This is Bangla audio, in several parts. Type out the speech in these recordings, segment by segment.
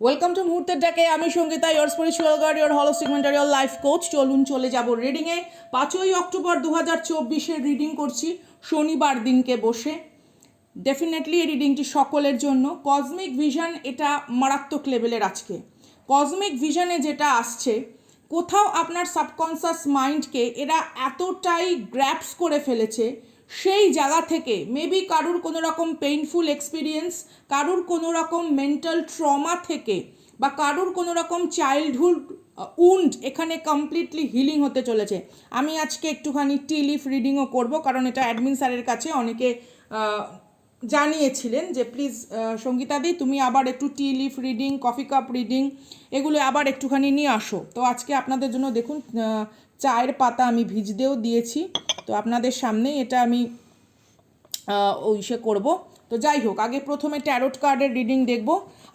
ওয়েলকাম টু মুহূর্তের ডাকে আমি Sangeeta your spiritual guard your holistic mentorial life coach চলুন চলে যাব রিডিংয়ে পাঁচই অক্টোবর দু হাজার চব্বিশের রিডিং করছি, শনিবার দিনকে বসে। ডেফিনেটলি এই রিডিংটি সকলের জন্য। কসমিক ভিশন এটা মারাত্মক লেভেলের আজকে। কসমিক ভিশনে যেটা আসছে, কোথাও আপনার সাবকনসাস মাইন্ডকে এরা এতটাই গ্র্যাপস করে ফেলেছে সেই জায়গা থেকে মেবি কারুর কোনো রকম পেইনফুল এক্সপিরিয়েন্স কারুর কোনো রকম মেন্টাল ট্রমা থেকে বা কারুর কোনো রকম চাইল্ডহুড উন্ড এখানে কমপ্লিটলি হিলিং হতে চলেছে। আমি আজকে একটুখানি টি লিফ রিডিংও করব, কারণ এটা অ্যাডমিন স্যারের কাছে অনেকে জানিয়েছিলেন যে প্লিজ সঙ্গীতাদি, তুমি আবার একটু tea leaf reading coffee cup reading এগুলো আবার একটুখানি নিয়ে আসো। তো আজকে আপনাদের জন্য দেখুন চায়ের পাতা আমি ভিজতেও দিয়েছি। তো আপনাদের সামনেই এটা আমি ওই সে করব। তো যাই হোক, আগে প্রথমে ট্যারোট কার্ডের রিডিং দেখব।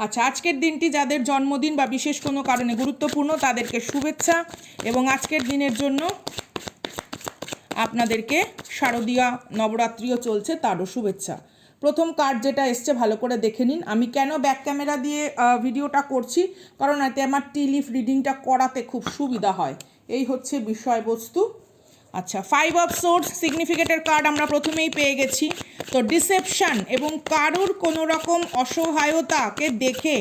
আচ্ছা আজকের দিনটি যাদের জন্মদিন বা বিশেষ কোনো কারণে গুরুত্বপূর্ণ, তাদেরকে শুভেচ্ছা এবং আজকের দিনের জন্য আপনাদেরকে শারদীয়া নবরাত্রিও চলছে, তারও শুভেচ্ছা। প্রথম কার্ড যেটা এসছে, ভালো করে দেখে নিন। আমি কেন ব্যাক ক্যামেরা দিয়ে ভিডিওটা করছি? কারণ এতে আমার টিলিফ রিডিংটা করাতে খুব সুবিধা হয়। এই হচ্ছে বিষয়বস্তু। আচ্ছা ফাইভ অফ সোর্স সিগনিফিকেটের কার্ড আমরা প্রথমেই পেয়ে গেছি। তো ডিসেপশন এবং কারুর কোনো রকম অসহায়তাকে দেখে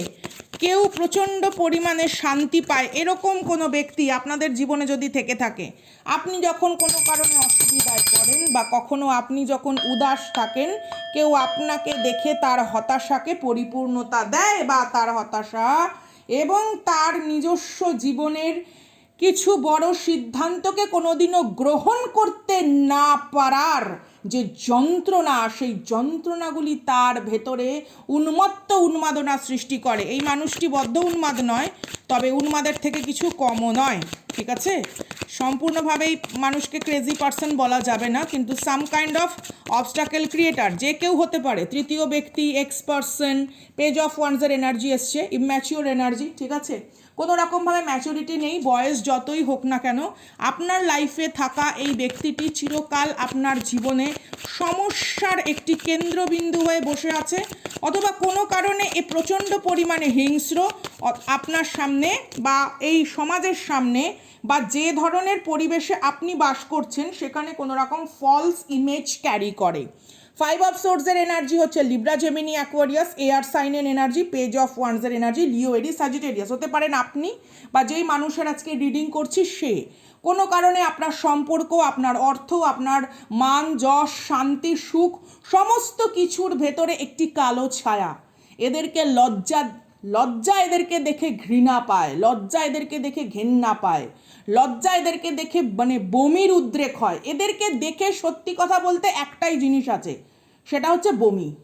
কেউ প্রচণ্ড পরিমাণে শান্তি পায় এরকম কোনো ব্যক্তি আপনাদের জীবনে যদি থেকে থাকে, আপনি যখন কোনো কারণে অসুবিধায় পড়েন বা কখনো আপনি যখন উদাস থাকেন, কেউ আপনাকে দেখে তার হতাশাকে পরিপূর্ণতা দেয় বা তার হতাশা এবং তার নিজস্ব জীবনের কিছু বড় সিদ্ধান্তকে কোনোদিনও গ্রহণ করতে না পারার যে যন্ত্রণা, সেই যন্ত্রণাগুলি তার ভেতরে উন্মত্ত উন্মাদনা সৃষ্টি করে। এই মানুষটি বদ্ধ উন্মাদ নয়, তবে উন্মাদের থেকে কিছু কমও নয়, ঠিক আছে? সম্পূর্ণভাবেই মানুষকে ক্রেজি পার্সন বলা যাবে না, কিন্তু some kind of obstacle creator যে কেউ হতে পারে। তৃতীয় ব্যক্তি এক্স পার্সন পেজ অফ ওয়ান্সের এনার্জি এসছে ইম্যাচিওর এনার্জি ঠিক আছে? কোনো রকমভাবে ম্যাচুরিটি নেই, বয়স যতই হোক না কেন, আপনার লাইফে থাকা এই ব্যক্তিটি চিরকাল আপনার জীবনে সমস্যার একটি কেন্দ্রবিন্দু হয়ে বসে আছে। অথবা কোনো কারণে এ প্রচণ্ড পরিমাণে হিংস্র আপনার সামনে বা এই সমাজের সামনে বা যে ধরনের পরিবেশে আপনি বাস করছেন, সেখানে কোনো রকম ফলস ইমেজ ক্যারি করে। ফাইভ অফ সোর্সের এনার্জি হচ্ছে লিব্রা জেমিনি অ্যাকোয়ারিয়াস এয়ার সাইনের এনার্জি পেজ অফ ওয়ান্সের এনার্জি লিও এডি সাজিটেরিয়াস হতে পারেন আপনি বা যেই মানুষের আজকে রিডিং করছি সে। কোনো কারণে আপনার সম্পর্ক, আপনার অর্থ, আপনার মান, যশ, শান্তি, সুখ, সমস্ত কিছুর ভেতরে একটি কালো ছায়া। এদেরকে লজ্জা লজ্জা এদেরকে দেখে ঘৃণা পায়, লজ্জা এদেরকে দেখে ঘেন্না পায়। লজ্জা এদেরকে দেখে মানে বমির উদ্রেক হয়। এদেরকে দেখে সত্যি কথা বলতে একটাই জিনিস আছে, সেটা হচ্ছে বমি।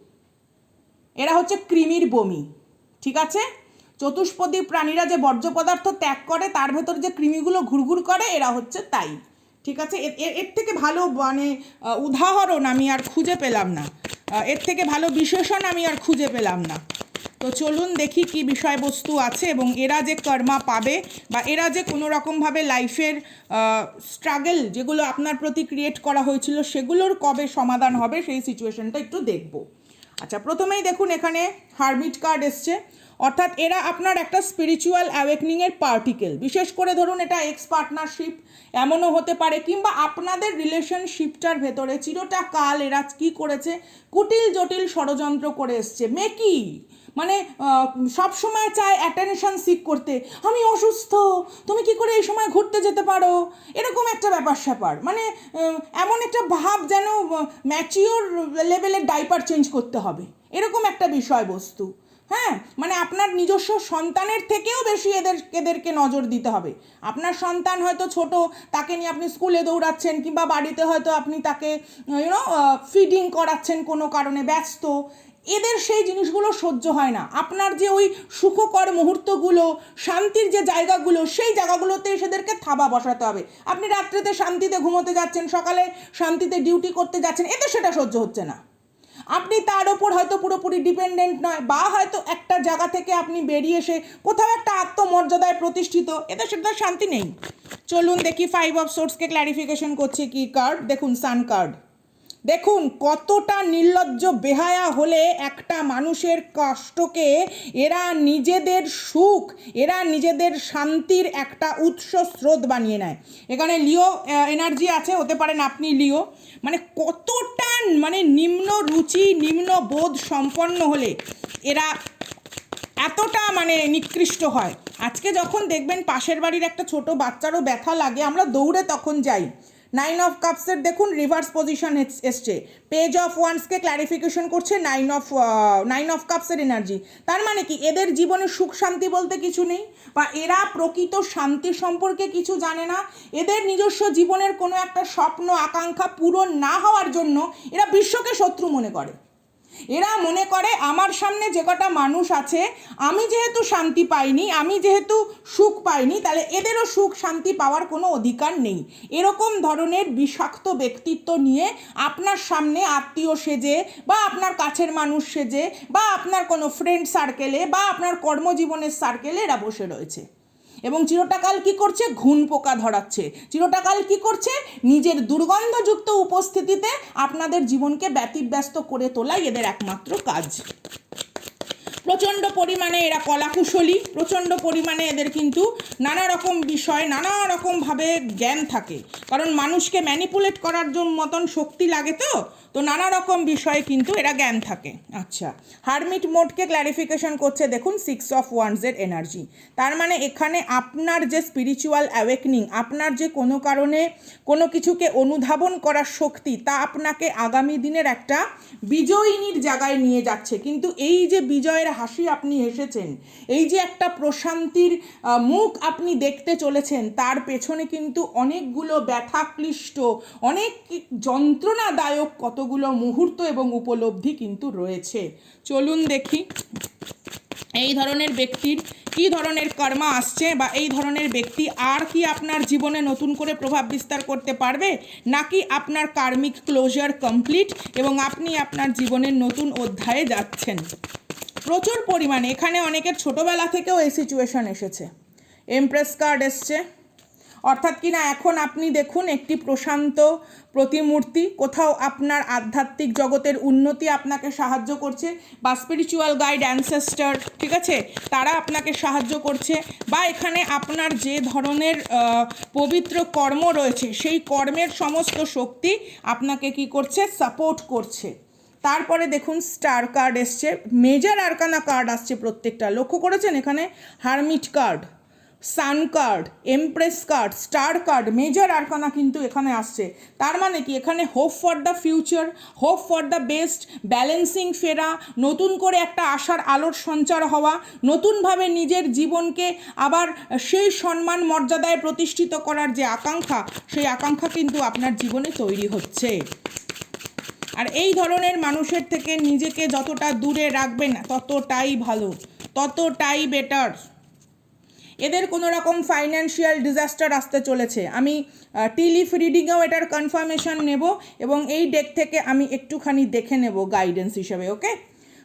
এরা হচ্ছে কৃমির বমি, ঠিক আছে? চতুষ্পদী প্রাণীরা যে বর্জ্য পদার্থ ত্যাগ করে, তার ভেতর যে কৃমিগুলো ঘুরঘুর করে, এরা হচ্ছে তাই, ঠিক আছে? এর- থেকে ভালো মানে উদাহরণ আমি আর খুঁজে পেলাম না। এর থেকে ভালো বিশেষণ আমি আর খুঁজে পেলাম না। তো চলুন দেখি কি বিষয়বস্তু আছে এবং এরা যে কর্মা পাবে বা এরা যে কোনো রকমভাবে লাইফের স্ট্রাগল যেগুলো আপনার প্রতি ক্রিয়েট করা হয়েছিল সেগুলোর কবে সমাধান হবে সেই সিচুয়েশনটা একটু দেখব। আচ্ছা প্রথমেই দেখুন এখানে হারমিট কার্ড এসছে। অর্থাৎ এরা আপনার একটা স্পিরিচুয়াল অ্যাওয়েকনিংয়ের পার্টিকেল বিশেষ করে ধরুন এটা এক্স পার্টনারশিপ এমনও হতে পারে, কিংবা আপনাদের রিলেশনশিপটার ভেতরে চিরটা কাল এরা কী করেছে? কুটিল জটিল ষড়যন্ত্র করে এসছে। মেকি মানে সব সময় চায় অ্যাটেনশন সিক করতে। আমি অসুস্থ, তুমি কি করে এই সময় ঘুরতে যেতে পারো? এরকম একটা ব্যাপার স্যাপার। মানে এমন একটা ভাব যেন ম্যাচিওর লেভেলের ডাইপার চেঞ্জ করতে হবে। এরকম একটা বিষয়বস্তু। হ্যাঁ? মানে আপনার নিজস্ব সন্তানের থেকেও বেশি এদের, এদেরকে নজর দিতে হবে। আপনার সন্তান হয়তো ছোট, তাকে নিয়ে আপনি স্কুলে দৌড়াচ্ছেন কিংবা বাড়িতে হয়তো আপনি তাকে ইউনো ফিডিং করাচ্ছেন কোনো কারণে ব্যস্ত। এদের সেই জিনিসগুলো সহ্য হয় না। আপনার যে ওই সুখকর মুহূর্তগুলো, শান্তির যে জায়গাগুলো, সেই জায়গাগুলোতে সেদেরকে থাবা বসাতে হবে। আপনি রাত্রেতে শান্তিতে ঘুমোতে যাচ্ছেন, সকালে শান্তিতে ডিউটি করতে যাচ্ছেন, এতে সেটা সহ্য হচ্ছে না। আপনি তার ওপর হয়তো পুরোপুরি ডিপেন্ডেন্ট নয়, বা হয়তো একটা জায়গা থেকে আপনি বেরিয়ে এসে কোথাও একটা আত্মমর্যাদায় প্রতিষ্ঠিত, এতে সেটা শান্তি নেই। চলুন দেখি ফাইভ অফ সোর্সকে ক্ল্যারিফিকেশন করছে কি কার্ড দেখুন সান কার্ড দেখুন, কতটা নির্লজ্জ বেহায়া হলে একটা মানুষের কষ্টকে এরা নিজেদের সুখ, এরা নিজেদের শান্তির একটা উৎস স্রোত বানিয়ে নেয়। এখানে লিও এনার্জি আছে, হতে পারেন আপনি লিও। মানে কতটা মানে নিম্ন রুচি, নিম্ন বোধ সম্পন্ন হলে এরা এতটা মানে নিকৃষ্ট হয়। আজকে যখন দেখবেন পাশের বাড়ির একটা ছোট বাচ্চারও ব্যথা লাগে, আমরা দৌড়ে তখন যাই। নাইন অফ কাপসের দেখুন রিভার্স পজিশন এসছে। পেজ অফ ওয়ান্সকে ক্ল্যারিফিকেশন করছে নাইন অফ নাইন অফ কাপসের এনার্জি তার মানে কি, এদের জীবনে সুখ শান্তি বলতে কিছু নেই, বা এরা প্রকৃত শান্তি সম্পর্কে কিছু জানে না। এদের নিজস্ব জীবনের কোনো একটা স্বপ্ন, আকাঙ্ক্ষা পূরণ না হওয়ার জন্য এরা বিশ্বকে শত্রু মনে করে। এরা মনে করে আমার সামনে যে কটা মানুষ আছে, আমি যেহেতু শান্তি পাইনি, আমি যেহেতু সুখ পাইনি, তাহলে এদেরও সুখ শান্তি পাওয়ার কোনো অধিকার নেই। এরকম ধরনের বিষাক্ত ব্যক্তিত্ব নিয়ে আপনার সামনে আত্মীয় সেজে বা আপনার কাছের মানুষ সেজে বা আপনার কোনো ফ্রেন্ড সার্কেলে বা আপনার কর্মজীবনের সার্কেলে এরা বসে রয়েছে। এবং চিরটাকাল কি করছে? ঘুন পোকা ধরাচ্ছে। চিরটাকাল কি করছে? নিজের দুর্গন্ধযুক্ত উপস্থিতিতে আপনাদের জীবনকে ব্যতিব্যস্ত করে তোলাই এদের একমাত্র কাজ। প্রচণ্ড পরিমাণে এরা কলাকুশলী, প্রচণ্ড পরিমাণে এদের কিন্তু নানা রকম বিষয়, নানা রকমভাবে জ্ঞান থাকে। কারণ মানুষকে ম্যানিপুলেট করার জন্য মতন শক্তি লাগে তো তো নানা রকম বিষয়ে কিন্তু এরা জ্ঞান থাকে। আচ্ছা হারমিট মোডকে ক্ল্যারিফিকেশন করছে, দেখুন সিক্স অফ ওয়ান্সের এনার্জি তার মানে এখানে আপনার যে স্পিরিচুয়াল অ্যাওয়েকনিং আপনার যে কোনো কারণে কোনো কিছুকে অনুধাবন করার শক্তি, তা আপনাকে আগামী দিনের একটা বিজয়িনীর জায়গায় নিয়ে যাচ্ছে। কিন্তু এই যে বিজয়ের হাসি আপনি হেসেছেন। এই যে একটা প্রশান্তির মুখ আপনি দেখতে চলেছেন, তার পেছনে কিন্তু অনেকগুলো ব্যথাক্লিষ্ট, অনেক যন্ত্রণাদায়ক কতগুলো মুহূর্ত এবং উপলব্ধি কিন্তু রয়েছে। চলুন দেখি, এই ধরনের ব্যক্তির কি ধরনের কর্মা আসছে বা এই ধরনের ব্যক্তি আর কি আপনার জীবনে নতুন করে প্রভাব বিস্তার করতে পারবে, নাকি আপনার কার্মিক ক্লোজার কমপ্লিট এবং আপনি আপনার জীবনের নতুন অধ্যায়ে যাচ্ছেন? প্রচুর পরিমাণে, এখানে অনেকের ছোটোবেলা থেকেও এই সিচুয়েশন এসেছে। এমপ্রেস কার্ড এসছে। অর্থাৎ কিনা এখন আপনি দেখুন একটি প্রশান্ত প্রতিমূর্তি, কোথাও আপনার আধ্যাত্মিক জগতের উন্নতি আপনাকে সাহায্য করছে, বা স্পিরিচুয়াল গাইড অ্যানসেস্টার ঠিক আছে? তারা আপনাকে সাহায্য করছে, বা এখানে আপনার যে ধরনের পবিত্র কর্ম রয়েছে, সেই কর্মের সমস্ত শক্তি আপনাকে কি করছে? সাপোর্ট করছে। তারপরে দেখুন স্টার কার্ড এসছে মেজর আরকানা কার্ড আসছে প্রত্যেকটা। লক্ষ্য করেছেন এখানে? Hermit card, sun card, empress card, star card major arcana কিন্তু এখানে আসছে। তার মানে কি? এখানে hope for the future hope for the best balancing ফেরা, নতুন করে একটা আশার আলোর সঞ্চার হওয়া, নতুনভাবে নিজের জীবনকে আবার সেই সম্মান মর্যাদায় প্রতিষ্ঠিত করার যে আকাঙ্ক্ষা, সেই আকাঙ্ক্ষা কিন্তু আপনার জীবনে তৈরি হচ্ছে। আর এই ধরনের মানুষের থেকে নিজেকে যতটা দূরে রাখবেন, ততটাই ভালো, ততটাই বেটার এদের কোনো রকম ফাইন্যান্সিয়াল ডিজাস্টার আসতে চলেছে। আমি টিলিফ রিডিংয়েও এটার কনফার্মেশন নেব এবং এই ডেক থেকে আমি একটুখানি দেখে নেব গাইডেন্স হিসেবে ওকে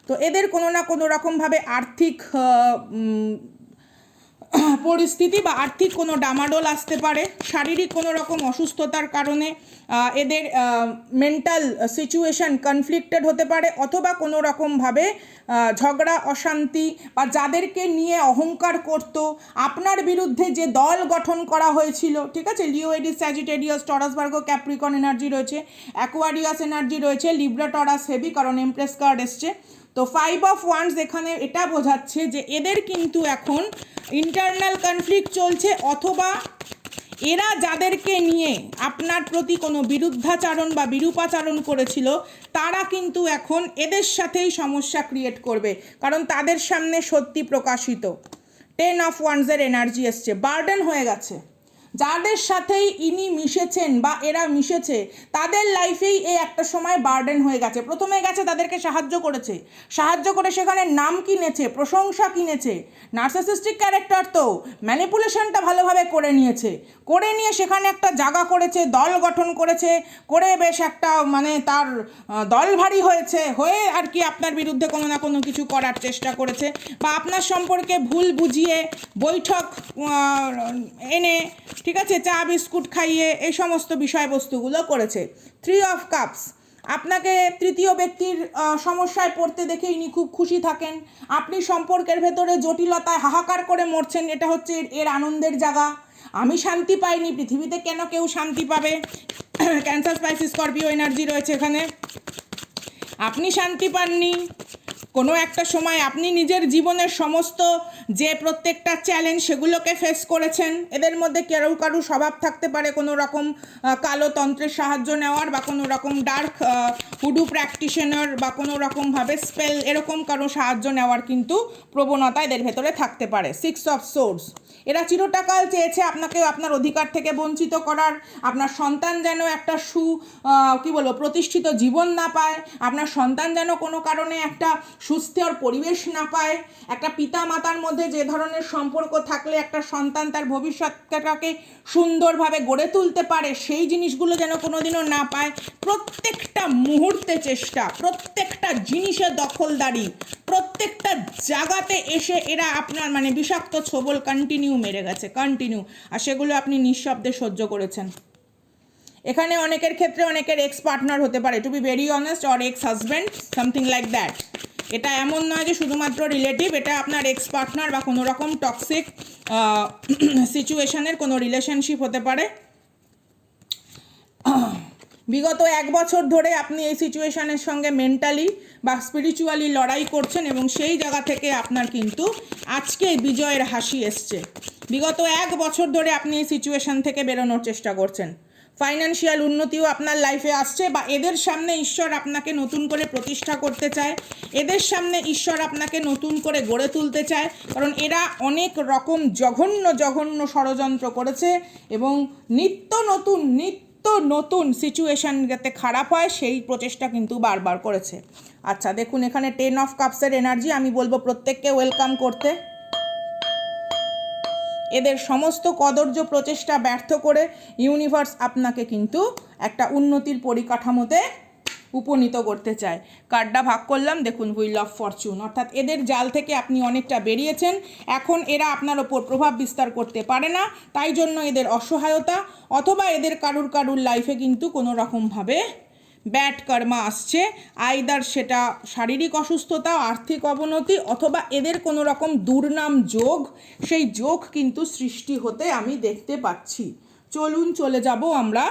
তো এদের কোনো না কোনো রকমভাবে আর্থিক পরিস্থিতি বা আর্থিক কোনো ডামাডোল আসতে পারে, শারীরিক কোনো রকম অসুস্থতার কারণে এদের মেন্টাল সিচুয়েশন কনফ্লিক্টেড হতে পারে অথবা কোনো রকমভাবে ঝগড়া, অশান্তি বা যাদেরকে নিয়ে অহংকার করত, আপনার বিরুদ্ধে যে দল গঠন করা হয়েছিল, ঠিক আছে? Leo Aries Sagittarius Taurus Virgo Capricorn energy রয়েছে অ্যাকোয়ারিয়াস এনার্জি রয়েছে লিব্রা টরাস হেভি কারণ এমপ্রেস কার্ড এসছে। তো ফাইভ অফ ওয়ান্স এখানে এটা বোঝাচ্ছে যে এদের কিন্তু এখন ইন্টারনাল কনফ্লিক্ট চলছে অথবা এরা যাদেরকে নিয়ে আপনার প্রতি কোনো বিরুদ্ধাচারণ বা বিরূপাচারণ করেছিল, তারা কিন্তু এখন এদের সাথেই সমস্যা ক্রিয়েট করবে, কারণ তাদের সামনে সত্যি প্রকাশিত। টেন অফ ওয়ান্সের এনার্জি এসছে বার্ডেন হয়ে গেছে। যাদের সাথেই ইনি মিশেছেন বা এরা মিশেছে, তাদের লাইফেই এই একটা সময় বার্ডেন হয়ে গেছে। প্রথমে গেছে তাদেরকে সাহায্য করেছে। সাহায্য করে সেখানে নাম কিনেছে, প্রশংসা কিনেছে। নার্সিসিস্টিক ক্যারেক্টার তো ম্যানিপুলেশনটা ভালোভাবে করে নিয়েছে। করে নিয়ে সেখানে একটা জায়গা করেছে, দল গঠন করেছে। করে বেশ একটা মানে তার দল ভারী হয়েছে। হয়ে আর কি আপনার বিরুদ্ধে কোনো না কোনো কিছু করার চেষ্টা করেছে বা আপনার সম্পর্কে ভুল বুঝিয়ে বৈঠক এনে ঠিক আছে? চা, বিস্কুট খাইয়ে এই সমস্ত বিষয়বস্তুগুলো করেছে। থ্রি অফ কাপস আপনাকে তৃতীয় ব্যক্তির সমস্যায় পড়তে দেখে ইনি খুব খুশি থাকেন। আপনি সম্পর্কের ভেতরে জটিলতায় হাহাকার করে মরছেন, এটা হচ্ছে এর- আনন্দের জায়গা। আমি শান্তি পাইনি, পৃথিবীতে কেন কেউ শান্তি পাবে? ক্যান্সার স্পাইসি স্করপিও এনার্জি রয়েছে এখানে। আপনি শান্তি পাননি। কোনো একটা সময় আপনি নিজের জীবনের সমস্ত যে প্রত্যেকটা চ্যালেঞ্জ সেগুলোকে ফেস করেছেন, এদের মধ্যে কেউ কারু স্বভাব থাকতে পারে কোনো রকম কালো তন্ত্রের সাহায্য নেওয়ার বা কোনো রকম ডার্ক হুডু প্র্যাকটিশনার বা কোনো রকমভাবে স্পেল এরকম কারও সাহায্য নেওয়ার কিন্তু প্রবণতা এদের ভেতরে থাকতে পারে। সিক্স অফ সোর্স এরা চিরটাকাল চেয়েছে আপনাকে আপনার অধিকার থেকে বঞ্চিত করার, আপনার সন্তান যেন একটা সু কি বলব, প্রতিষ্ঠিত জীবন না পায়, আপনার সন্তান যেন কোনো কারণে একটা সুস্থর পরিবেশ না পায়। একটা পিতা মাতার মধ্যে যে ধরনের সম্পর্ক থাকলে একটা সন্তান তার ভবিষ্যৎটাকে সুন্দরভাবে গড়ে তুলতে পারে, সেই জিনিসগুলো যেন কোনোদিনও না পায়। প্রত্যেকটা মুহূর্তে চেষ্টা, প্রত্যেকটা জিনিসের দখলদারি, প্রত্যেকটা জায়গাতে এসে এরা আপনার মানে বিষাক্ত ছোবল কন্টিনিউ মেরে গেছে কন্টিনিউ আর সেগুলো আপনি নিঃশব্দে সহ্য করেছেন। এখানে অনেকের ক্ষেত্রে অনেকের এক্স পার্টনার হতে পারে to be very honest or ex husband something like that এটা এমন নয় যে শুধুমাত্র রিলেটিভ এটা আপনার এক্স পার্টনার বা কোনো রকম টক্সিক সিচুয়েশনের কোনো রিলেশনশিপ হতে পারে। বিগত এক বছর ধরে আপনি এই সিচুয়েশনের সঙ্গে মেন্টালি বা স্পিরিচুয়ালি লড়াই করছেন এবং সেই জায়গা থেকে আপনার কিন্তু আজকে বিজয়ের হাসি এসছে। বিগত এক বছর ধরে আপনি এই সিচুয়েশন থেকে বেরোনোর চেষ্টা করছেন। ফাইন্যান্সিয়াল উন্নতিও আপনার লাইফে আসছে বা এদের সামনে ঈশ্বর আপনাকে নতুন করে প্রতিষ্ঠা করতে চায়, এদের সামনে ঈশ্বর আপনাকে নতুন করে গড়ে তুলতে চায়, কারণ এরা অনেক রকম জঘন্য জঘন্য ষড়যন্ত্র করেছে এবং নিত্য নতুন নিত্য নতুন সিচুয়েশন যাতে খারাপ হয়, সেই প্রচেষ্টা কিন্তু বারবার করেছে। আচ্ছা দেখুন এখানে টেন অফ কাপসের এনার্জি আমি বলব প্রত্যেককে ওয়েলকাম করতে। এদের সমস্ত কদর্য প্রচেষ্টা ব্যর্থ করে ইউনিভার্স আপনাকে কিন্তু একটা উন্নতির পরিকাঠামোতে উপনীত করতে চায়। কার্ডটা ভাগ করলাম, দেখুন হুইল অফ ফরচুন। অর্থাৎ এদের জাল থেকে আপনি অনেকটা বেরিয়েছেন। এখন এরা আপনার ওপর প্রভাব বিস্তার করতে পারে না, তাই জন্য এদের অসহায়তা অথবা এদের কারুর কারুর লাইফে কিন্তু কোনো রকমভাবে ব্যাড কর্মা আসছে। আইদার সেটা শারীরিক অসুস্থতা, আর্থিক অবনতি অথবা এদের কোনো রকম দুর্নাম যোগ, সেই যোগ কিন্তু সৃষ্টি হতে আমি দেখতে পাচ্ছি। চলুন চলে যাব আমরা।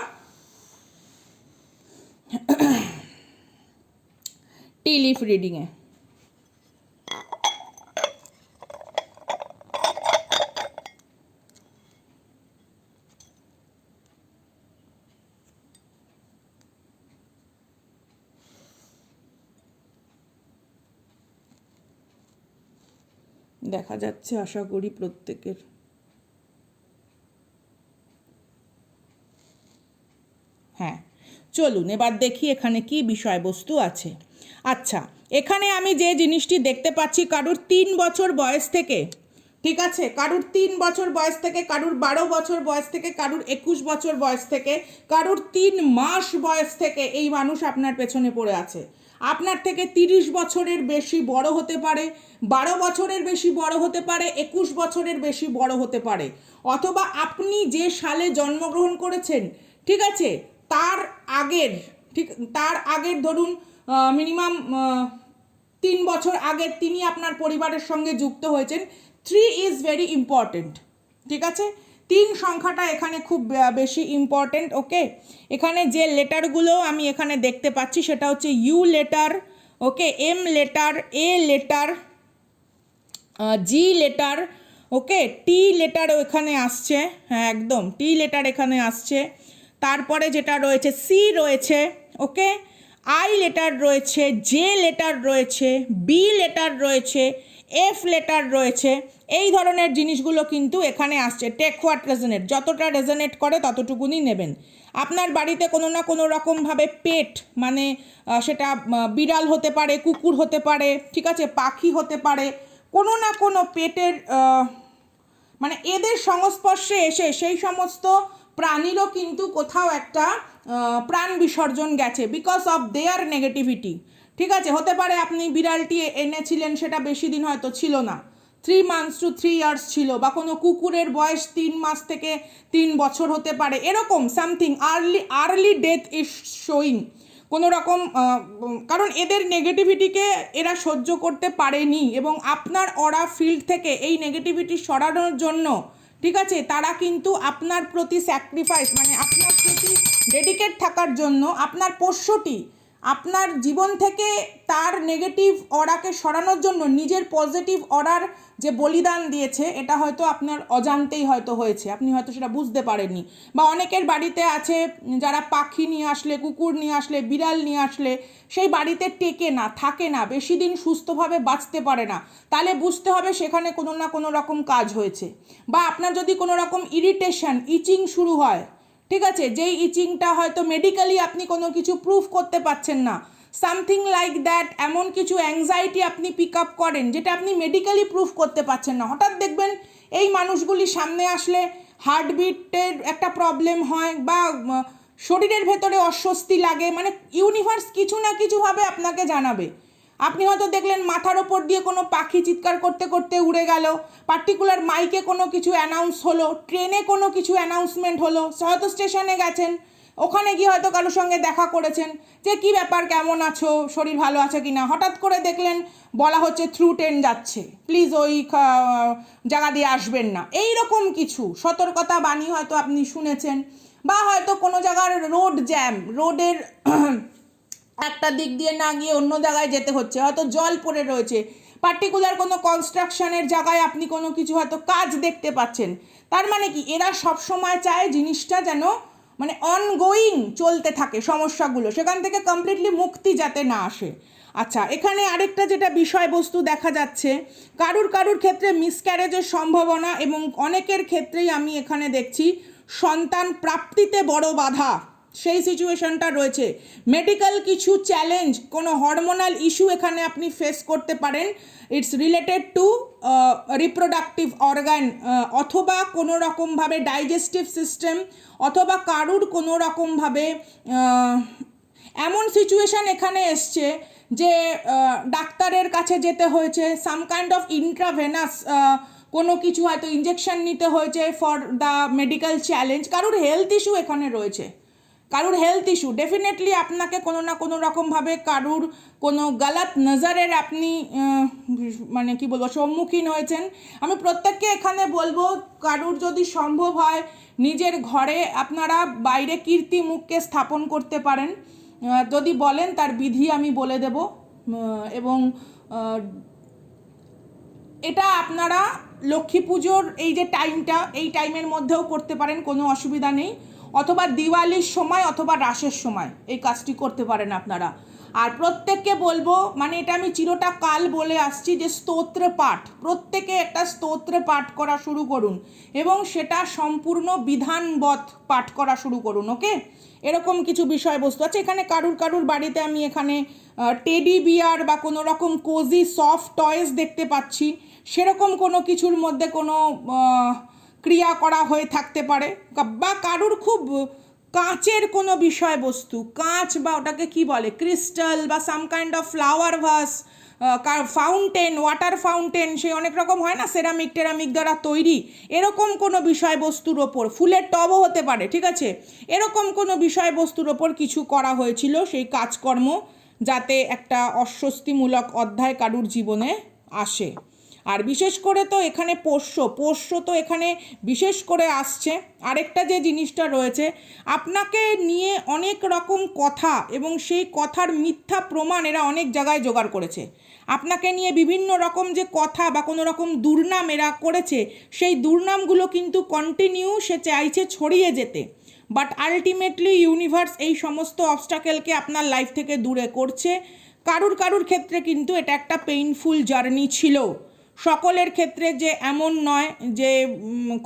টি লিফ রিডিংয়ে। দেখা যাচ্ছে আশা করি প্রত্যেকের। হ্যাঁ চলুন এবার দেখি এখানে কি বিষয়বস্তু আছে। আচ্ছা এখানে আমি যে জিনিসটি দেখতে পাচ্ছি, কারুর তিন বছর বয়স থেকে, ঠিক আছে? কারুর তিন বছর বয়স থেকে, কারুর বারো বছর বয়স থেকে, কারুর একুশ বছর বয়স থেকে, কারুর তিন মাস বয়স থেকে এই মানুষ আপনার পেছনে পড়ে আছে। আপনার থেকে তিরিশ বছরের বেশি বড় হতে পারে, বারো বছরের বেশি বড় হতে পারে, একুশ বছরের বেশি বড় হতে পারে। অথবা আপনি যে সালে জন্মগ্রহণ করেছেন, ঠিক আছে? তার আগের, ঠিক, তার আগের ধরুন মিনিমাম তিন বছর আগে তিনি আপনার পরিবারের সঙ্গে যুক্ত হয়েছেন। থ্রি ইজ ভেরি ইম্পর্টেন্ট, ঠিক আছে? তিন সংখ্যাটা এখানে খুব বেশি ইম্পর্টেন্ট ওকে এখানে যে লেটারগুলো আমি এখানে দেখতে পাচ্ছি সেটা হচ্ছে U letter okay M letter A letter G letter okay T লেটারও এখানে আসছে হ্যাঁ একদম। টি লেটার এখানে আসছে। তারপরে যেটা রয়েছে সি রয়েছে ওকে আই লেটার রয়েছে জে লেটার রয়েছে বি লেটার রয়েছে এফ লেটার রয়েছে। এই ধরনের জিনিসগুলো কিন্তু এখানে আসছে। টেক হোয়াট রেজনেট যতটা রেজনেট করে ততটুকুনি নেবেন। আপনার বাড়িতে কোনো না কোনো রকমভাবে পেট মানে সেটা বিড়াল হতে পারে, কুকুর হতে পারে, ঠিক আছে, পাখি হতে পারে, কোনো না কোনো পেটের মানে এদের সংস্পর্শে এসে সেই সমস্ত প্রাণীরও কিন্তু কোথাও একটা প্রাণ বিসর্জন গেছে বিকজ অফ দেয়ার নেগেটিভিটি ঠিক আছে, হতে পারে আপনি বিড়ালটি এনেছিলেন, সেটা বেশি দিন হয়তো ছিল না। Three months to three years ছিল বা কোনো কুকুরের বয়স তিন মাস থেকে তিন বছর হতে পারে। এরকম something early early death is showing কোনো রকম কারণ এদের নেগেটিভিটিকে এরা সহ্য করতে পারেনি এবং আপনার অরা ফিল্ড থেকে এই নেগেটিভিটি সরানোর জন্য, ঠিক আছে, তারা কিন্তু আপনার প্রতি স্যাক্রিফাইস মানে আপনার প্রতি ডেডিকেট থাকার জন্য আপনার পোষ্যটি আপনার জীবন থেকে তার নেগেটিভ অরাকে সরানোর জন্য নিজের পজিটিভ অরার যে বলিদান দিয়েছে, এটা হয়তো আপনার অজান্তেই হয়তো হয়েছে। আপনি হয়তো সেটা বুঝতে পারেননি। বা অনেকের বাড়িতে আছে, যারা পাখি নিয়ে আসলে, কুকুর নিয়ে আসলে, বিড়াল নিয়ে আসলে, সেই বাড়িতে টেকে না, থাকে না, বেশি দিন সুস্থভাবে বাঁচতে পারে না। তাহলে বুঝতে হবে সেখানে কোনো না কোনো রকম কাজ হয়েছে। বা আপনার যদি কোনো রকম ইরিটেশন ইচিং শুরু হয় ঠিক আছে? যেই ইচিংটা হয়তো মেডিকেলি আপনি কোনো কিছু প্রুফ করতে পারছেন না। সামথিং লাইক দ্যাট এমন কিছু অ্যাংজাইটি আপনি পিক আপ করেন, যেটা আপনি মেডিকেলি প্রুফ করতে পারছেন না। হঠাৎ দেখবেন এই মানুষগুলি সামনে আসলে হার্টবিটের একটা প্রবলেম হয় বা শরীরের ভেতরে অস্বস্তি লাগে। মানে ইউনিভার্স কিছু না কিছুভাবে আপনাকে জানাবে। আপনি হয়তো দেখলেন মাথার ওপর দিয়ে কোনো পাখি চিৎকার করতে করতে উড়ে গেল। পার্টিকুলার মাইকে কোনো কিছু অ্যানাউন্স হলো ট্রেনে কোনো কিছু অ্যানাউন্সমেন্ট হলো হয়তো স্টেশনে গেছেন, ওখানে গিয়ে হয়তো কারোর সঙ্গে দেখা করেছেন যে কি ব্যাপার, কেমন আছো, শরীর ভালো আছে কি না হঠাৎ করে দেখলেন বলা হচ্ছে থ্রু ট্রেন যাচ্ছে। প্লিজ ওই জায়গা দিয়ে আসবেন না। এই রকম কিছু, সতর্কতা বাণী হয়তো আপনি শুনেছেন, বা হয়তো কোনো জায়গার রোড জ্যাম রোডের একটা দিক দিয়ে না গিয়ে অন্য জায়গায় যেতে হচ্ছে, হয়তো জল পড়ে রয়েছে। পার্টিকুলার কোনো কনস্ট্রাকশনের জায়গায় আপনি কোনো কিছু হয়তো কাজ দেখতে পাচ্ছেন। তার মানে কি? এরা সব সময় চায় জিনিসটা যেন মানে অনগোয়িং চলতে থাকে সমস্যাগুলো, সেখান থেকে কমপ্লিটলি মুক্তি যাতে না আসে। আচ্ছা এখানে আরেকটা যেটা বিষয়বস্তু দেখা যাচ্ছে, কারুর কারুর ক্ষেত্রে মিসক্যারেজের সম্ভাবনা এবং অনেকের ক্ষেত্রেই আমি এখানে দেখছি সন্তান প্রাপ্তিতে বড় বাধা। সেই সিচুয়েশনটা রয়েছে। মেডিকেল কিছু চ্যালেঞ্জ কোনো হরমোনাল ইস্যু এখানে আপনি ফেস করতে পারেন। It's related to reproductive organ অথবা কোনো রকমভাবে ডাইজেস্টিভ সিস্টেম অথবা কারুর কোনো রকমভাবে এমন সিচুয়েশন এখানে এসছে যে ডাক্তারের কাছে যেতে হয়েছে। সাম কাইন্ড অফ ইন্ট্রাভেনাস কোনো কিছু হয়তো ইঞ্জেকশন নিতে হয়েছে ফর দ্য মেডিকেল চ্যালেঞ্জ কারুর হেলথ ইস্যু এখানে রয়েছে। কারুর হেলথ ইস্যু ডেফিনেটলি আপনাকে কোনো না কোনো রকমভাবে কারুর কোনো গালাত নজরের আপনি মানে কি বলব, সম্মুখীন হয়েছেন। আমি প্রত্যেককে এখানে বলব, কারুর যদি সম্ভব হয়, নিজের ঘরে আপনারা বাইরে কীর্তি মুখকে স্থাপন করতে পারেন। যদি বলেন তার বিধি আমি বলে দেব। এবং এটা আপনারা লক্ষ্মী পুজোর এই যে টাইমটা এই টাইমের মধ্যেও করতে পারেন, কোনো অসুবিধা নেই। অথবা দিওয়ালির সময় অথবা রাসের সময় এই কাজটি করতে পারেন আপনারা। আর প্রত্যেককে বলব মানে এটা আমি চিরটা কাল বলে আসছি যে স্তোত্র পাঠ, প্রত্যেকে একটা স্তোত্র পাঠ করা শুরু করুন এবং সেটা সম্পূর্ণ বিধানবধ পাঠ করা শুরু করুন, ওকে? এরকম কিছু বিষয়বস্তু আছে। এখানে কারুর কারুর বাড়িতে আমি এখানে টেডি বিয়ার বা কোনো রকম কোজি সফট টয়েস দেখতে পাচ্ছি। সেরকম কোনো কিছুর মধ্যে কোনো ক্রিয়া করা হয়ে থাকতে পারে। বা কারুর খুব কাঁচের কোনো বিষয়বস্তু, কাঁচ বা ওটাকে কি বলে? ক্রিস্টাল বা some kind of flower vase fountain water fountain সে অনেক রকম হয় না? সেরামিক টেরামিক দ্বারা তৈরি। এরকম কোনো বিষয়বস্তুর ওপর, ফুলের টবও হতে পারে, ঠিক আছে? এরকম কোনো বিষয়বস্তুর ওপর কিছু করা হয়েছিল সেই কাজকর্ম যাতে একটা অস্বস্তিমূলক অধ্যায় কারুর জীবনে আসে। আর বিশেষ করে তো এখানে পোষ্য পোষ্য তো এখানে বিশেষ করে আসছে। আরেকটা যে জিনিসটা রয়েছে, আপনাকে নিয়ে অনেক রকম কথা এবং সেই কথার মিথ্যা প্রমাণ এরা অনেক জায়গায় জোগাড় করেছে। আপনাকে নিয়ে বিভিন্ন রকম যে কথা বা কোনো রকম দুর্নাম এরা করেছে, সেই দুর্নামগুলো কিন্তু কন্টিনিউ সে চাইছে ছড়িয়ে যেতে। বাট আলটিমেটলি ইউনিভার্স এই সমস্ত অবস্টাকেলকে আপনার লাইফ থেকে দূরে করছে। কারুর কারুর ক্ষেত্রে কিন্তু এটা একটা পেইনফুল জার্নি ছিল। সকলের ক্ষেত্রে যে এমন নয় যে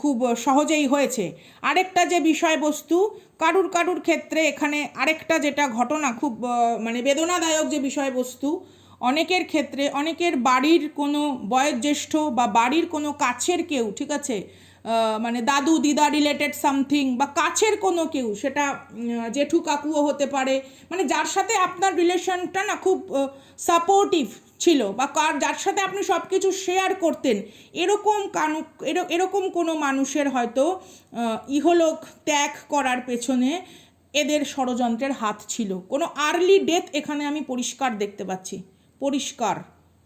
খুব সহজেই হয়েছে। আরেকটা যে বিষয়বস্তু, কারুর কারুর ক্ষেত্রে এখানে আরেকটা যেটা ঘটনা খুব মানে বেদনাদায়ক যে বিষয়বস্তু, অনেকের ক্ষেত্রে অনেকের বাড়ির কোনো বয়োজ্যেষ্ঠ বা বাড়ির কোনো কাছের কেউ, ঠিক আছে মানে দাদু, দিদা রিলেটেড সামথিং বা কাছের কোনো কেউ, সেটা জেঠু কাকুও হতে পারে মানে যার সাথে আপনার রিলেশনটা না খুব সাপোর্টিভ ছিল বা কার, যার সাথে আপনি সব কিছু শেয়ার করতেন, এরকম কানু এরকম কোনো মানুষের হয়তো ইহলোক ত্যাগ করার পেছনে এদের ষড়যন্ত্রের হাত ছিল। কোনো আর্লি ডেথ এখানে আমি পরিষ্কার দেখতে পাচ্ছি। পরিষ্কার,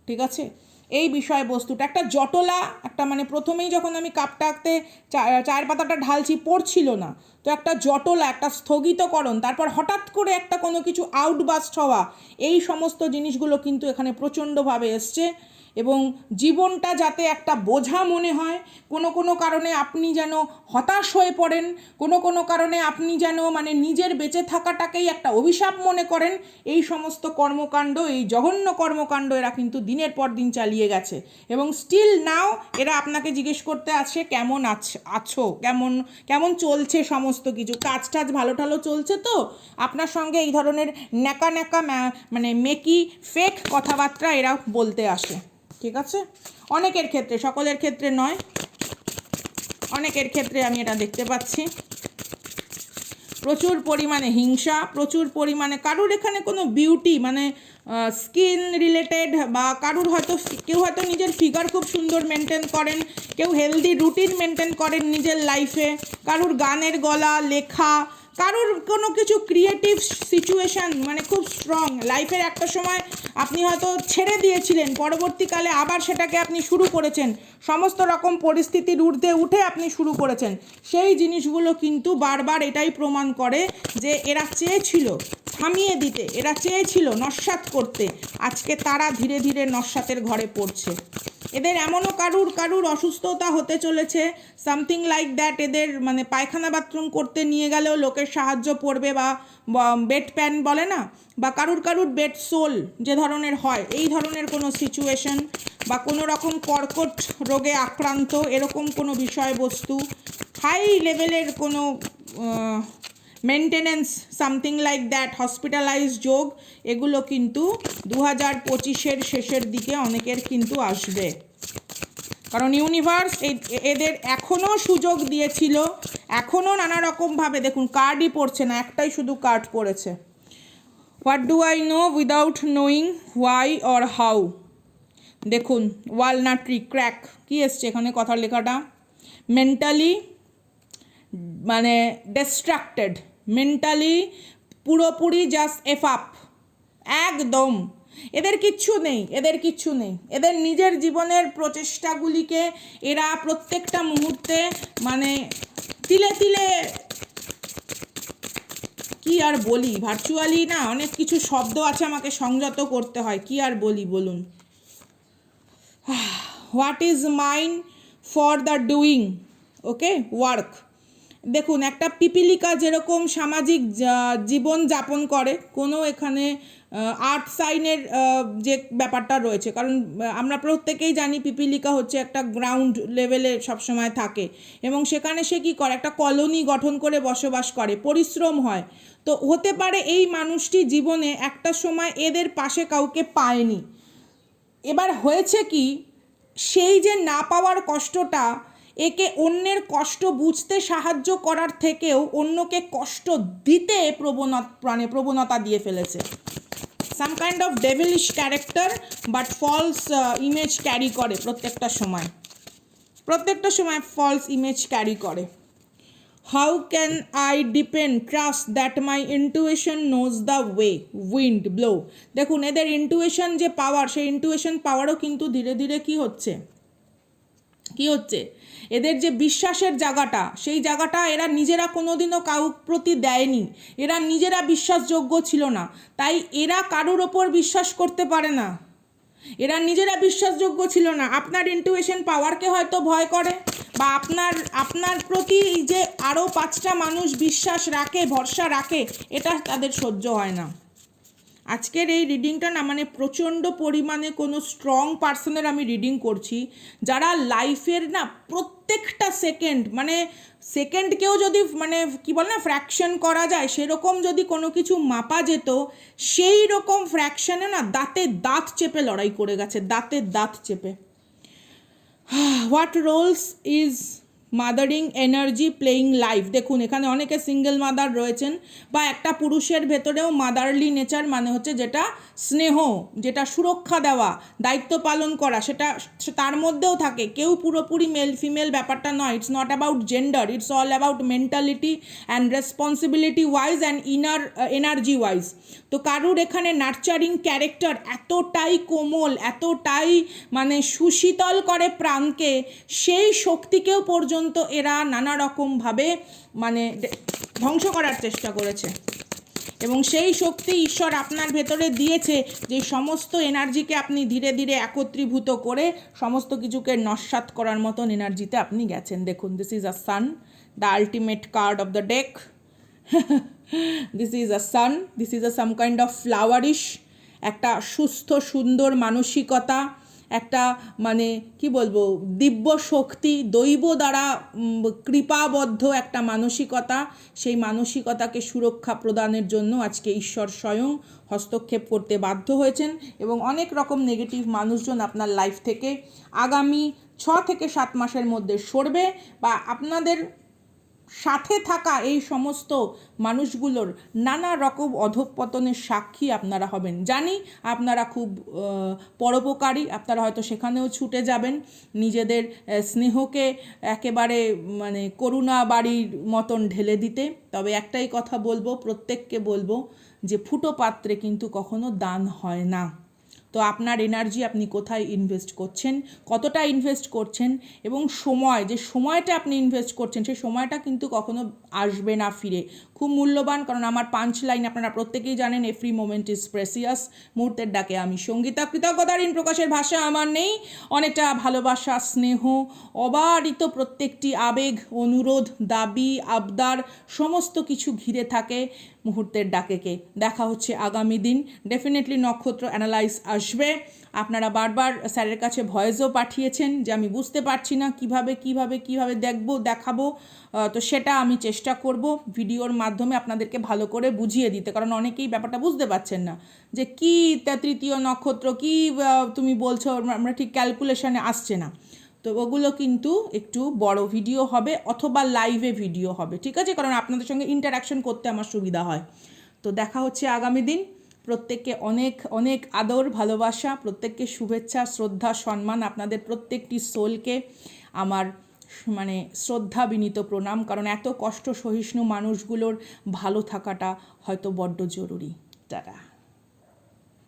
ঠিক আছে? এই বিষয়বস্তুটা। একটা জটলা, একটা মানে প্রথমেই যখন আমি কাপটাতে চা- চায়ের পাতাটা ঢালছি, পড়ছিল না। তো একটা জটলা, একটা স্থগিতকরণ, তারপর হঠাৎ করে একটা কোনো কিছু আউটবাস্ট হওয়া, এই সমস্ত জিনিসগুলো কিন্তু এখানে প্রচণ্ডভাবে এসছে। এবং জীবনটা যাতে একটা বোঝা মনে হয়, কোনো কোনো কারণে আপনি যেন হতাশ হয়ে পড়েন, কোনো কোনো কারণে আপনি যেন মানে নিজের বেঁচে থাকাটাকেই একটা অভিশাপ মনে করেন, এই সমস্ত কর্মকাণ্ড, এই জঘন্য কর্মকাণ্ড এরা কিন্তু দিনের পর দিন চালিয়ে গেছে। এবং স্টিল নাও এরা আপনাকে জিজ্ঞেস করতে আছে, কেমন আছ- কেমন কেমন চলছে সমস্ত কিছু? কাজ টাজ ভালো টালো চলছে তো? আপনার সঙ্গে এই ধরনের ন্যাকা ন্যাকা মানে মেকি ফেক কথাবার্তা এরা বলতে আসে। ঠিক আছে? অনেকের ক্ষেত্রে, সকলের ক্ষেত্রে নয়। অনেকের ক্ষেত্রে আমি এটা দেখতে পাচ্ছি। প্রচুর পরিমাণে হিংসা, প্রচুর পরিমাণে কারুর এখানে কোনো বিউটি মানে স্কিন রিলেটেড বা কারুর হয়তো, কেউ হয়তো নিজের ফিগার খুব সুন্দর মেনটেন করেন, কেউ হেলদি রুটিন মেনটেন করেন নিজের লাইফে কারুর গানের গলা, লেখা কারুর কোনো কিছু ক্রিয়েটিভ সিচুয়েশান মানে খুব স্ট্রং লাইফের একটা সময় আপনি হয়তো ছেড়ে দিয়েছিলেন, পরবর্তীকালে আবার সেটাকে আপনি শুরু করেছেন। সমস্ত রকম পরিস্থিতির ঊর্ধ্বে উঠে আপনি শুরু করেছেন। সেই জিনিসগুলো কিন্তু বারবার এটাই প্রমাণ করে যে এরা চেয়েছিল থামিয়ে দিতে, এরা চেয়েছিল নস্বাত করতে। আজকে তারা ধীরে ধীরে নস্বাতের ঘরে পড়ছে। এদের এমনও কারুর কারুর অসুস্থতা হতে চলেছে। সামথিং লাইক দ্যাট এদের মানে পায়খানা বাথরুম করতে নিয়ে গেলেও লোকের সাহায্য পড়বে বা বেড প্যান বলে না, বা কারুর কারুর বেড সোল যে ধরনের হয়, এই ধরনের কোনো সিচুয়েশন বা কোনো রকম কর্কট রোগে আক্রান্ত এরকম কোনো বিষয়বস্তু হাই লেভেলের কোনো maintenance something like that hospitalize যোগ, এগুলো কিন্তু দু হাজার পঁচিশের শেষের দিকে অনেকের কিন্তু আসবে। কারণ ইউনিভার্স এদের এখনও সুযোগ দিয়েছিল, এখনও নানা রকমভাবে দেখুন কার্ডই পড়ছে না, একটাই শুধু কার্ড পড়েছে। What do I know without knowing why or how দেখুন ওয়ালনাট ট্রি ক্র্যাক কী এসছে এখানে কথার লেখাটা? মেন্টালি মানে ডিস্ট্রাক্টেড মেন্টালি পুরোপুরি জাস্ট এফ আপ একদম। এদের কিচ্ছু নেই, এদের কিচ্ছু নেই। এদের নিজের জীবনের প্রচেষ্টাগুলিকে এরা প্রত্যেকটা মুহূর্তে মানে তিলে তিলে কি আর বলি? ভার্চুয়ালি না, অনেক কিছু শব্দ আছে আমাকে সংযত করতে হয়। কি আর বলি বলুন? What is mind for the doing okay work দেখুন, একটা পিপিলিকা যেরকম সামাজিক জীবন যাপন করে, কোনো এখানে আর্ট সাইনের যে ব্যাপারটা রয়েছে। কারণ আমরা প্রত্যেকেই জানি পিপিলিকা হচ্ছে একটা গ্রাউন্ড লেভেলে সবসময় থাকে এবং সেখানে সে কী করে, একটা কলোনি গঠন করে বসবাস করে, পরিশ্রম হয়। তো হতে পারে এই মানুষটি জীবনে একটা সময় এদের পাশে কাউকে পায়নি। এবার হয়েছে কি, সেই যে না পাওয়ার কষ্টটা একে অন্যের কষ্ট বুঝতে সাহায্য করার থেকেও অন্যকে কষ্ট দিতে প্রবণতা প্রাণে প্রবণতা দিয়ে ফেলেছে। Some kind of devilish character but false image carry করে প্রত্যেকটা সময়। প্রত্যেকটা সময় ফলস ইমেজ ক্যারি করে। How can I depend trust that my intuition knows the way wind blow দেখুন, এদের ইন্টুয়েশন যে পাওয়ার সেই ইন্টুয়েশন পাওয়ারও কিন্তু ধীরে ধীরে কি হচ্ছে? কি হচ্ছে? এদের যে বিশ্বাসের জায়গাটা, সেই জায়গাটা এরা নিজেরা কোনোদিনও কাউ প্রতি দেয়নি। এরা নিজেরা বিশ্বাসযোগ্য ছিল না। তাই এরা কারোর ওপর বিশ্বাস করতে পারে না। এরা নিজেরা বিশ্বাসযোগ্য ছিল না। আপনার ইন্টুয়েশন পাওয়ারকে হয়তো ভয় করে বা আপনার আপনার প্রতি যে আরও পাঁচটা মানুষ বিশ্বাস রাখে, ভরসা রাখে, এটা তাদের সহ্য হয় না। আজকের এই রিডিংটা না মানে প্রচণ্ড পরিমাণে কোনো স্ট্রং পার্সনের আমি রিডিং করছি, যারা লাইফের না প্রত্যেকটা সেকেন্ড মানে সেকেন্ডকেও যদি মানে কি বলে না ফ্র্যাকশন করা যায়, সেরকম যদি কোনো কিছু মাপা যেত সেই রকম ফ্র্যাকশনে না দাঁতে দাঁত চেপে লড়াই করে গেছে, দাঁতে দাঁত চেপে। What roles is mothering energy playing life. দেখুন, এখানে অনেকে সিঙ্গেল মাদার রয়েছেন বা একটা পুরুষের ভেতরেও মাদারলি নেচার মানে হচ্ছে যেটা স্নেহ, যেটা সুরক্ষা দেওয়া, দায়িত্ব পালন করা, সেটা তার মধ্যেও থাকে। কেউ পুরোপুরি মেল ফিমেল ব্যাপারটা নয়। It's not about gender it's all about mentality and responsibility wise and inner energy wise তো কারুর এখানে নার্চারিং ক্যারেক্টার এতটাই কোমল, এতটাই মানে সুশীতল করে প্রাণকে, সেই শক্তিকেও পর্যন্ত এরা নানা রকমভাবে মানে ধ্বংস করার চেষ্টা করেছে। এবং সেই শক্তি ঈশ্বর আপনার ভেতরে দিয়েছে যে সমস্ত এনার্জিকে আপনি ধীরে ধীরে একত্রীভূত করে সমস্ত কিছুকে নস্বাত করার মতন এনার্জিতে আপনি গেছেন। দেখুন this is a sun the ultimate card of the deck this is a sun this is a some kind of flourish একটা সুস্থ, সুন্দর মানসিকতা একটা মানে কি বলব দিব্য শক্তি দৈব দ্বারা কৃপাবদ্ধ একটা মানসিকতা। সেই মানসিকতাকে সুরক্ষা প্রদানের জন্য আজকে ঈশ্বর স্বয়ং হস্তক্ষেপ করতে বাধ্য হয়েছেন এবং অনেক রকম নেগেটিভ মানুষজন আপনার লাইফ থেকে আগামী ছ থেকে সাত মাসের মধ্যে সরবে বা আপনাদের সাথে থাকা এই সমস্ত মানুষগুলোর নানা রকম অধঃপতনের সাক্ষী আপনারা হবেন। জানি আপনারা খুব পরোপকারী, আপনারা হয়তো সেখানেও ছুটে যাবেন। নিজেদের স্নেহকে একেবারে মানে করুণা বাড়ির মতন ঢেলে দিতে। তবে একটাই কথা বলব, প্রত্যেককে বলব যে ফুটো পাত্রে কিন্তু কখনো দান হয় না। তো আপনার এনার্জি আপনি কোথায় ইনভেস্ট করছেন, কতটা ইনভেস্ট করছেন এবং সময়, যে সময়টা আপনি ইনভেস্ট করছেন, সেই সময়টা কিন্তু কখনো আসবে না ফিরে। খুব মূল্যবান, কারণ আমার পাঁচ লাইন আপনারা প্রত্যেকেই জানেন এভরি মোমেন্ট ইজ প্রেসিয়াস মুহূর্তের ডাকে আমি সঙ্গীতা কৃতজ্ঞতার ঋণ প্রকাশের ভাষা আমার নেই। অনেকটা ভালোবাসা, স্নেহ, অবারিত প্রত্যেকটি আবেগ, অনুরোধ, দাবি, আবদার, সমস্ত কিছু ঘিরে থাকে। মুহূর্তের ডাকেকে দেখা হচ্ছে আগামী দিন। ডেফিনেটলি নক্ষত্র অ্যানালাইজ আসবে। আপনারা বারবার স্যারের কাছে ভয়েসও পাঠিয়েছেন যে আমি বুঝতে পারছি না কীভাবে কীভাবে কীভাবে দেখব, দেখাবো। তো সেটা আমি চেষ্টা করব ভিডিওর মাধ্যমে আপনাদেরকে ভালো করে বুঝিয়ে দিতে। কারণ অনেকেই ব্যাপারটা বুঝতে পারছেন না যে কী তৃতীয় নক্ষত্র, কী তুমি বলছো, আমরা ঠিক ক্যালকুলেশনে আসছে না। তো ওগুলো কিন্তু একটু বড় ভিডিও হবে অথবা লাইভে ভিডিও হবে, ঠিক আছে? কারণ আপনাদের সঙ্গে ইন্টারাকশন করতে আমার সুবিধা হয়। তো দেখা হচ্ছে আগামী দিন। প্রত্যেককে অনেক অনেক আদর, ভালোবাসা, প্রত্যেককে শুভেচ্ছা, শ্রদ্ধা, সম্মান আপনাদের প্রত্যেকটি সোলকে আমার মানে শ্রদ্ধা বিনীত প্রণাম, কারণ এত কষ্ট সহিষ্ণু মানুষগুলোর ভালো থাকাটা হয়তো বড্ড জরুরি। টাটা।